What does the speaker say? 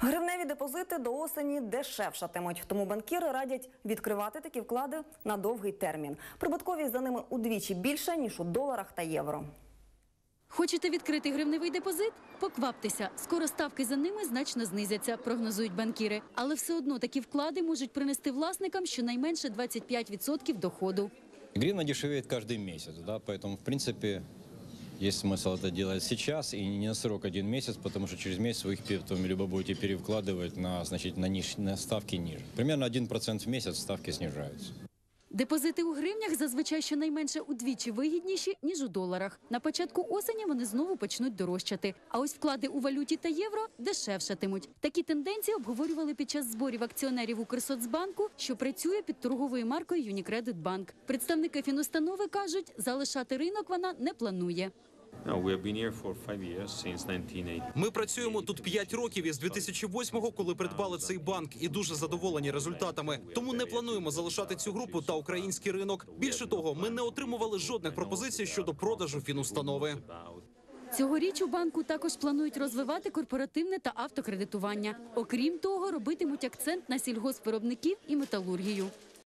Гривневі депозити до осені дешевшатимуть, тому банкіри радять відкривати такі вклади на довгий термін. Прибутковість за ними удвічі більша ніж у доларах та євро. Хочете відкрити гривневий депозит? Покваптеся. Скоро ставки за ними значно знизяться, прогнозують банкіри. Але все одно такі вклади можуть принести власникам щонайменше 25% доходу. Гривна дешевеет каждый месяц, да, поэтому, в принципе, есть смысл это делать сейчас и не на срок один месяц, потому что через месяц вы их потом либо будете перевкладывать на значительно ниж, на ставки ниже. Примерно 1% в месяц ставки снижаются. Депозити у гривнях зазвичай щонайменше удвічі вигідніші, ніж у доларах. На початку осені вони знову почнуть дорожчати. А ось вклади у валюті та євро дешевшатимуть. Такі тенденції обговорювали під час зборів акціонерів Укрсоцбанку, що працює під торговою маркою Unicredit Bank. Представники фінустанови кажуть, залишати ринок вона не планує. No, we have been here for five years since 1980. Ми працюємо тут 5 років із 2008-го, коли придбали цей банк, і дуже задоволені результатами. Тому не плануємо залишати цю групу та український ринок. Більше того, ми не отримували жодних пропозицій щодо продажу фінустанови. Цьогоріч у банку також планують розвивати корпоративне та автокредитування. Окрім того, робитимуть акцент на сільгоспвиробників і металургію.